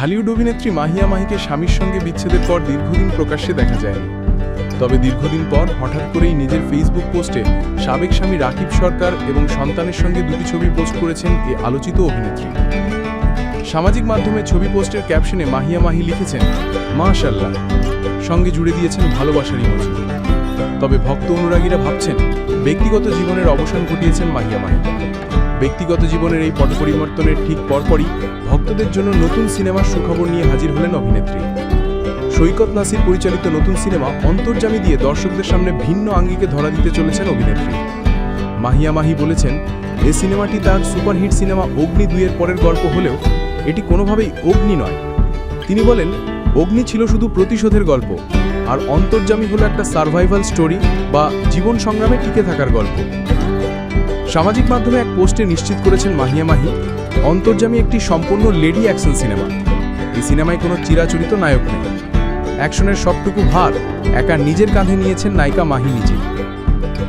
ঢালিউড অভিনেত্রী মাহিয়া মাহিকে স্বামীর সঙ্গে বিচ্ছেদের পর দীর্ঘদিন প্রকাশ্যে দেখা যায়নি। তবে দীর্ঘদিন পর হঠাৎ করেই নিজের ফেসবুক পোস্টে সাবেক স্বামী রাকিব সরকার এবং সন্তানের সঙ্গে দুটি ছবি পোস্ট করেছেন এ আলোচিত অভিনেত্রী। সামাজিক মাধ্যমে ছবি পোস্টের ক্যাপশনে মাহিয়া মাহি লিখেছেন মাশাল্লাহ সঙ্গে জুড়ে দিয়েছেন ভালোবাসার ইমোজি। তবে ভক্ত অনুরাগীরা ভাবছেন, ব্যক্তিগত জীবনের অবসান ঘটিয়েছেন মাহিয়া মাহি। ব্যক্তিগত জীবনের এই পট পরিবর্তনের ঠিক পরপরই ভক্তদের জন্য নতুন সিনেমার সুখবর নিয়ে হাজির হলেন অভিনেত্রী। সৈকত নাসির পরিচালিত নতুন সিনেমা অন্তর্জামী দিয়ে দর্শকদের সামনে ভিন্ন আঙ্গিকে ধরা দিতে চলেছেন অভিনেত্রী। মাহিয়া মাহি বলেছেন এই সিনেমাটি তার সুপারহিট সিনেমা অগ্নি দুইয়ের পরের গল্প হলেও এটি কোনোভাবেই অগ্নি নয়। তিনি বলেন, অগ্নি ছিল শুধু প্রতিশোধের গল্প, আর অন্তর্জামী হলো একটা সার্ভাইভাল স্টোরি বা জীবন সংগ্রামে টিকে থাকার গল্প। সামাজিক মাধ্যমে এক পোস্টে নিশ্চিত করেছেন মাহিয়া মাহি, অন্তর্জামী একটি সম্পূর্ণ লেডি অ্যাকশন সিনেমা। এই সিনেমায় কোনো চিরাচরিত নায়ক নেই। অ্যাকশনের সবটুকু ভার একা নিজের কাঁধে নিয়েছেন নায়িকা মাহি নিজেই।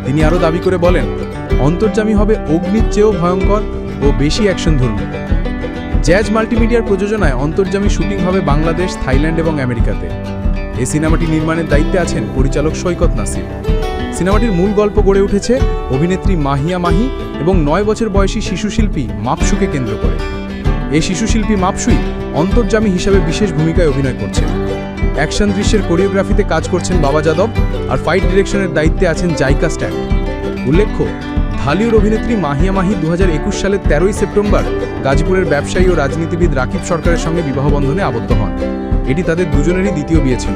তিনি আরও দাবি করে বলেন, অন্তর্জামী হবে অগ্নির চেয়েও ভয়ঙ্কর ও বেশি অ্যাকশন ধর্মী জ্যাজ মাল্টিমিডিয়ার প্রযোজনায় অন্তর্জামী শুটিং হবে বাংলাদেশ, থাইল্যান্ড এবং আমেরিকাতে। এই সিনেমাটি নির্মাণের দায়িত্বে আছেন পরিচালক সৈকত নাসির। সিনেমাটির মূল গল্প গড়ে উঠেছে অভিনেত্রী মাহিয়া মাহি এবং নয় বছর বয়সী শিশুশিল্পী মাপসুকে কেন্দ্র করে। এই শিশুশিল্পী মাপসুই অন্তর্জামী হিসাবে বিশেষ ভূমিকায় অভিনয় করছেন। অ্যাকশন দৃশ্যের কোরিওগ্রাফিতে কাজ করছেন বাবা যাদব আর ফাইট ডিরেকশনের দায়িত্বে আছেন জাইকা স্ট্যান্ড। উল্লেখ্য, ঢালিউড অভিনেত্রী মাহিয়া মাহি দু হাজার একুশ সালের তেরোই সেপ্টেম্বর গাজীপুরের ব্যবসায়ী ও রাজনীতিবিদ রাকিব সরকারের সঙ্গে বিবাহবন্ধনে আবদ্ধ হন। এটি তাদের দুজনেরই দ্বিতীয় বিয়ে ছিল।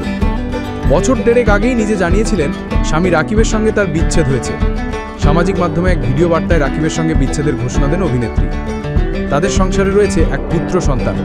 বছর দেড়েক আগেই নিজে জানিয়েছিলেন, স্বামী রাকিবের সঙ্গে তার বিচ্ছেদ হয়েছে। সামাজিক মাধ্যমে এক ভিডিও বার্তায় রাকিবের সঙ্গে বিচ্ছেদের ঘোষণা দেন অভিনেত্রী। তাদের সংসারে রয়েছে এক পুত্র সন্তান।